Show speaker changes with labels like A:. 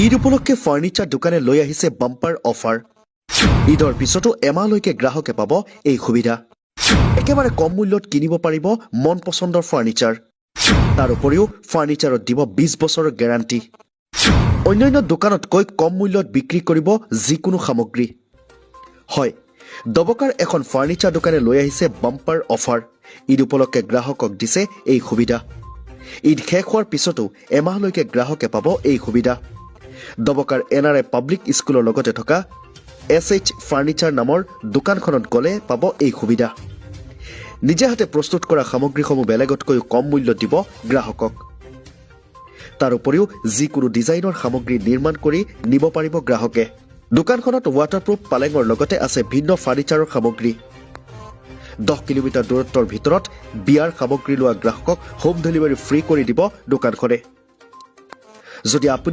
A: ঈদ উপলক্ষে ফাৰ্ণিচাৰ দোকানে লৈ আহিছে বাম্পাৰ অফাৰ ঈদৰ পিছতো এমাহলৈকে গ্ৰাহকে পাব এই সুবিধা। একেবাৰে কম মূল্যত কিনিব পাৰিব মন পচন্দৰ ফাৰ্ণিচাৰ তাৰ উপৰিও ফাৰ্ণিচাৰত দিব বিছ বছৰৰ গেৰাণ্টি। অন্যান্য দোকানতকৈ কম মূল্যত বিক্ৰী কৰিব যিকোনো সামগ্ৰী। হয় দবকাৰ এখন ফাৰ্ণিচাৰ দোকানে লৈ আহিছে বাম্পাৰ অফাৰ ঈদ উপলক্ষে গ্ৰাহকক দিছে এই সুবিধা। ঈদ শেষ হোৱাৰ পিছতো এমাহলৈকে গ্ৰাহকে পাব এই সুবিধা। দবকাৰ এন আৰ আই পাব্লিক স্কুলৰ লগতে থকা এছ এইচ ফাৰ্ণিচাৰ নামৰ দোকানখনত গ'লে পাব এই সুবিধা। নিজে হাতে প্ৰস্তুত কৰা সামগ্ৰীসমূহ বেলেগতকৈ কম মূল্যত দিব গ্ৰাহকক। তাৰ উপৰিও যিকোনো ডিজাইনৰ সামগ্ৰী নিৰ্মাণ কৰি নিব পাৰিব গ্ৰাহকে। দোকানখনত ৱাটাৰপ্ৰুফ পালেঙৰ লগতে আছে ভিন্ন ফাৰ্ণিচাৰৰ সামগ্ৰী। দহ কিলোমিটাৰ দূৰত্বৰ ভিতৰত বিয়াৰ সামগ্ৰী লোৱা গ্ৰাহকক হোম ডেলিভাৰী ফ্ৰী কৰি দিব দোকানখনে। যদি আপুনি